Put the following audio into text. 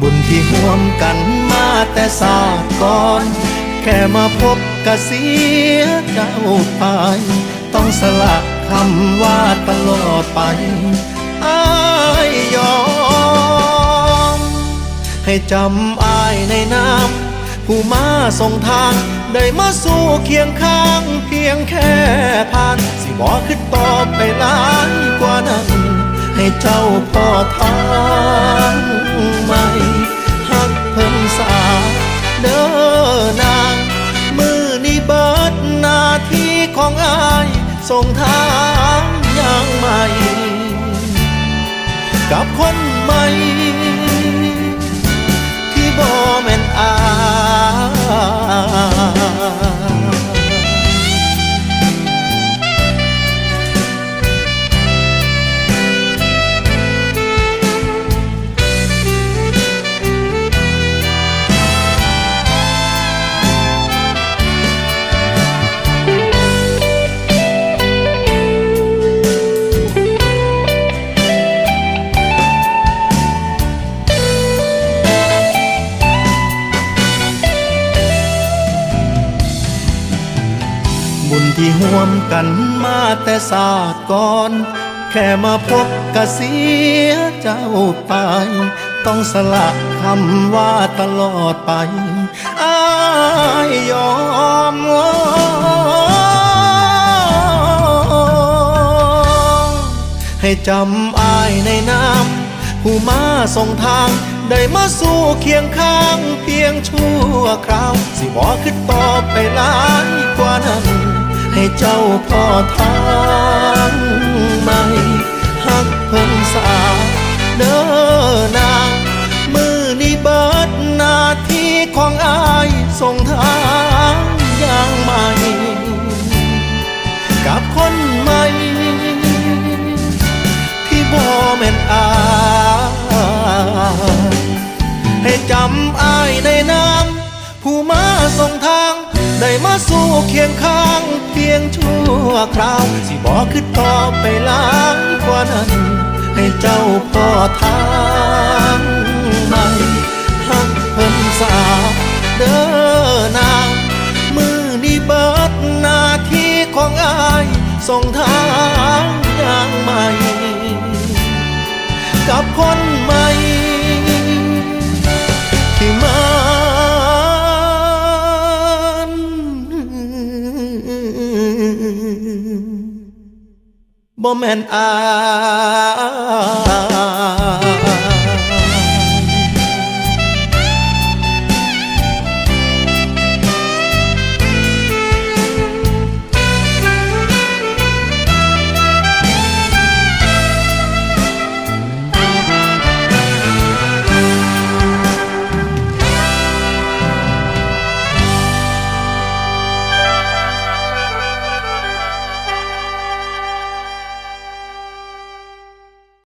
บุญที่ห่วมกันมาแต่สาดก่อน แค่มาพบกะเสียเจ้าไป ต้องสละคำว่าตลอดไปอายยอม ให้จำอายในน้ำผู้มาส่งทาง ได้มาสู่เคียงข้าง เพียงแค่ผ่าน สิบอกขึ้นต่อไปหลายกว่านั้น ให้เจ้าพ่อทาง ของอายส่งทางอย่างใหม่ กับคนใหม่ ที่ห่วมกันมาแต่ศาสตร์ก่อน แค่มาพบกะเสียเจ้าไป ต้องสละคำว่าตลอดไปอายยอมให้จำอายในน้ำผู้มาส่งทางได้มาสู่เคียงข้างเพียงชั่วคราว สิบอขึ้นต่อไปหลายกว่านั้น ให้เจ้าพ่อทางใหม่หักเพิ่นสาเด้อนางมือนี้เบิดหน้าที่ของอายส่งทางอย่างใหม่กับคนใหม่ที่บ่แม่นอายให้จำอายในน้ำผู้มาส่งทาง ได้มาสู่เคียงข้างเพียงชั่วคราว สิบอกขึ้นต่อไปหลายกว่านั้น ให้เจ้าพ่อทางใหม่หักเพิ่นสาเด้อนางมือนี้เบิดหน้าที่ของอายส่งทางอย่างใหม่ กับคนใหม่ แม่นอาย